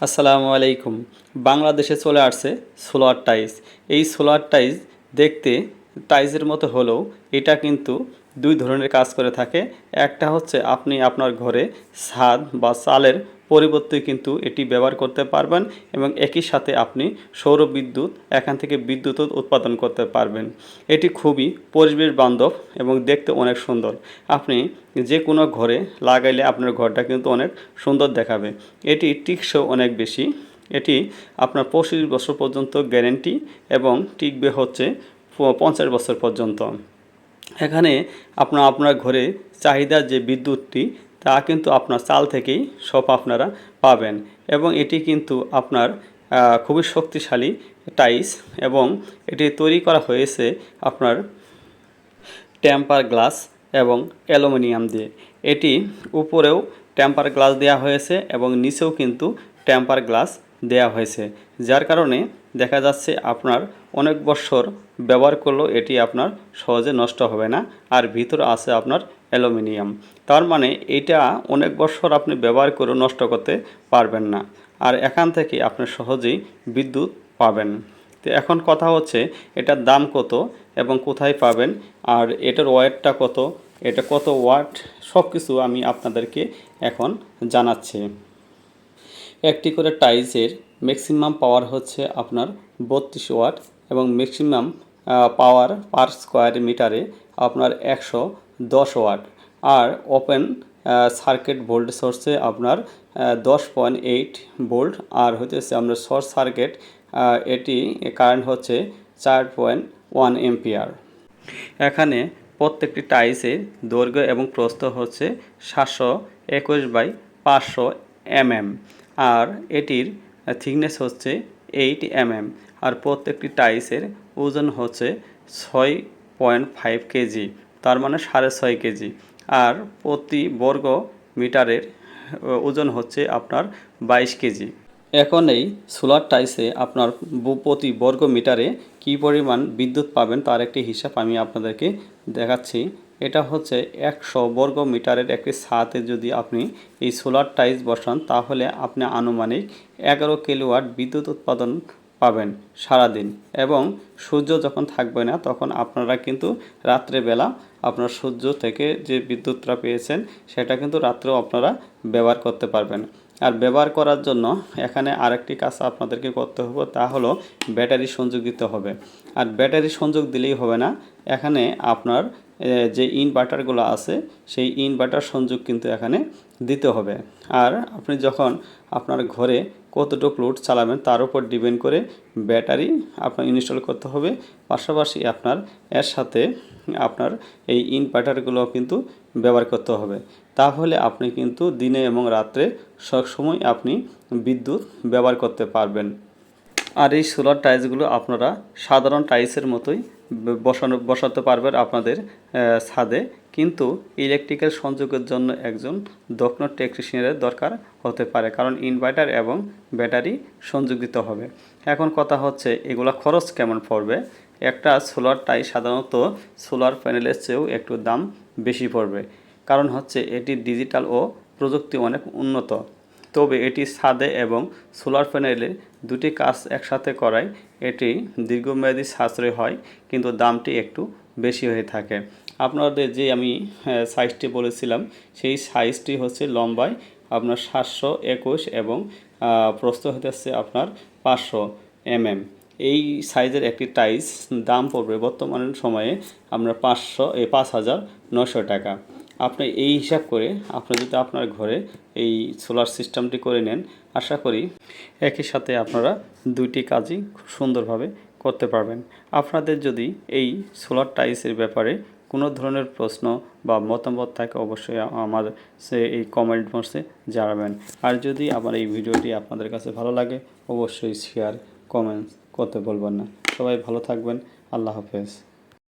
আসসালামু আলাইকুম। বাংলাদেশে চলে আসছে সোলার টাইস এই সোলার টাইস দেখতে টাইসের মতো হলেও এটা কিন্তু দুই ধরনের কাজ করে থাকে। একটা হচ্ছে আপনি আপনার ঘরে ছাদ বা চালের পরিবর্তে কিন্তু এটি ব্যবহার করতে পারবেন এবং একই সাথে আপনি সৌর বিদ্যুৎ এখান থেকে বিদ্যুৎ উৎপাদন করতে পারবেন। এটি খুবই পরিবেশ বান্ধব এবং দেখতে অনেক সুন্দর। আপনি যে কোনো ঘরে লাগাইলে আপনার ঘরটা কিন্তু অনেক সুন্দর দেখাবে। এটি টিকসও অনেক বেশি। এটি আপনার পঁচিশ বছর পর্যন্ত গ্যারেন্টি এবং টিকবে হচ্ছে পঞ্চাশ বছর পর্যন্ত। এখানে আপনার আপনার ঘরে চাহিদা যে বিদ্যুৎটি তা কিন্তু আপনার চাল থেকেই সব আপনারা পাবেন। এবং এটি কিন্তু আপনার খুবই শক্তিশালী টাইস এবং এটি তৈরি করা হয়েছে আপনার টেম্পার গ্লাস এবং অ্যালুমিনিয়াম দিয়ে। এটি উপরেও টেম্পার গ্লাস দেওয়া হয়েছে এবং নিচেও কিন্তু টেম্পার গ্লাস দেওয়া হয়েছে, যার কারণে দেখা যাচ্ছে আপনার অনেক বছর ব্যবহার করলেও এটি আপনার সহজে নষ্ট হবে না, আর ভিতরে আছে আপনার অ্যালুমিনিয়াম। তার মানে এটা অনেক বছর আপনি ব্যবহার করেও নষ্ট করতে পারবেন না, আর এখান থেকে আপনি সহজেই বিদ্যুৎ পাবেন। তো এখন কথা হচ্ছে, এটার দাম কত এবং কোথায় পাবেন, আর এটার ওয়েটটা কত, এটা কত ওয়াট সব কিছু আমি আপনাদেরকে এখন জানাচ্ছি। একটি করে টাইলসের ম্যাক্সিমাম পাওয়ার হচ্ছে আপনার বত্রিশ ওয়াট এবং ম্যাক্সিমাম পাওয়ার পার স্কোয়ার মিটারে আপনার একশো দশ ওয়াট আর ওপেন সার্কিট ভোল্টেজ হচ্ছে আপনার দশ পয়েন্ট এইট ভোল্ট আর হচ্ছে আপনার শর্ট সার্কিট এটি কারেন্ট হচ্ছে চার পয়েন্ট ওয়ান এম্পিয়ার এখানে প্রত্যেকটি টাইলসের দৈর্ঘ্য এবং প্রস্থ হচ্ছে সাতশো একুশ বাই পাঁচশো এমএম আর এটির থিকনেস হচ্ছে এইট এমএম আর প্রত্যেকটি টাইলসের ওজন হচ্ছে ছয় পয়েন্ট ফাইভ কেজি, তার মানে সাড়ে ছয় কেজি। আর প্রতি বর্গ মিটারের ওজন হচ্ছে আপনার বাইশ কেজি। এখন এই সোলার টাইসে আপনার প্রতি বর্গ মিটারে কী পরিমাণ বিদ্যুৎ পাবেন তার একটি হিসাব আমি আপনাদেরকে দেখাচ্ছি। এটা হচ্ছে একশো বর্গ মিটারের একটি ছাদে যদি আপনি এই সোলার টাইলস বসান, তাহলে আপনি আনুমানিক এগারো কিলোওয়াট বিদ্যুৎ উৎপাদন পাবেন সারাদিন। এবং সূর্য যখন থাকবে না, তখন আপনারা কিন্তু রাত্রেবেলা আপনার সূর্য থেকে যে বিদ্যুৎটা পেয়েছেন, সেটা কিন্তু রাত্রেও আপনারা ব্যবহার করতে পারবেন। আর ব্যবহার করার জন্য এখানে আরেকটি কাজ আপনাদেরকে করতে হবে, তা হলো ব্যাটারি সংযোগ দিতে হবে। আর ব্যাটারি সংযোগ দিলেই হবে না। এখানে আপনার যে ইনভার্টারগুলো আছে, সেই ইনভার্টার সংযোগ কিন্তু এখানে দিতে হবে। আর আপনি যখন আপনার ঘরে কতটুকু লোড চালাবেন, তার উপর ডিপেন্ড করে ব্যাটারি আপনার ইনস্টল করতে হবে। পাশাপাশি আপনার, এর সাথে আপনার এই ইনভার্টারগুলো কিন্তু ব্যবহার করতে হবে। তাহলে আপনি কিন্তু দিনে এবং রাত্রে সবসময় আপনি বিদ্যুৎ ব্যবহার করতে পারবেন। আর এই সোলার টাইলসগুলো আপনারা সাধারণ টাইলসের মতোই বসানো, বসাতে পারবেন আপনাদের ছাদে। কিন্তু ইলেকট্রিক্যাল সংযোগের জন্য একজন দক্ষ টেকনিশিয়ানের দরকার হতে পারে, কারণ ইনভার্টার এবং ব্যাটারি সংযোগ দিতে হবে। এখন কথা হচ্ছে, এগুলা খরচ কেমন পড়বে? একটা সোলার টাই সাধারণত সোলার প্যানেলের চেয়েও একটু দাম বেশি পড়বে। কারণ হচ্ছে, এটি ডিজিটাল ও প্রযুক্তি অনেক উন্নত। তবে এটি ছাদে এবং সোলার প্যানেলে দুটি কাজ একসাথে করায় এটি দীর্ঘমেয়াদী সাশ্রয় হয়, কিন্তু দামটি একটু বেশি হয়ে থাকে। আপনাদের যে আমি সাইজটি বলেছিলাম, সেই সাইজটি হচ্ছে লম্বায় আপনার সাতশো একুশ এবং প্রস্থ হতেছে আপনার পাঁচশো এমএম। এই সাইজের একটি টাইলস দাম পড়বে বর্তমান সময়ে আপনার পাঁচশো পাঁচ হাজার নশো টাকা। আপনি এই হিসাব করে আপনি যদি আপনার ঘরে এই সোলার সিস্টেমটি করে নেন, আশা করি একই সাথে আপনারা দুইটি কাজই খুব সুন্দরভাবে করতে পারবেন। আপনাদের যদি এই সোলার টাইলসের ব্যাপারে কোনো ধরনের প্রশ্ন বা মতামত থাকে, অবশ্যই আমার সে এই কমেন্ট বক্সে জানাবেন। আর যদি আমার এই ভিডিওটি আপনাদের কাছে ভালো লাগে, অবশ্যই শেয়ার কমেন্টস করতে বলবেন না। সবাই ভালো থাকবেন। আল্লাহ হাফেজ।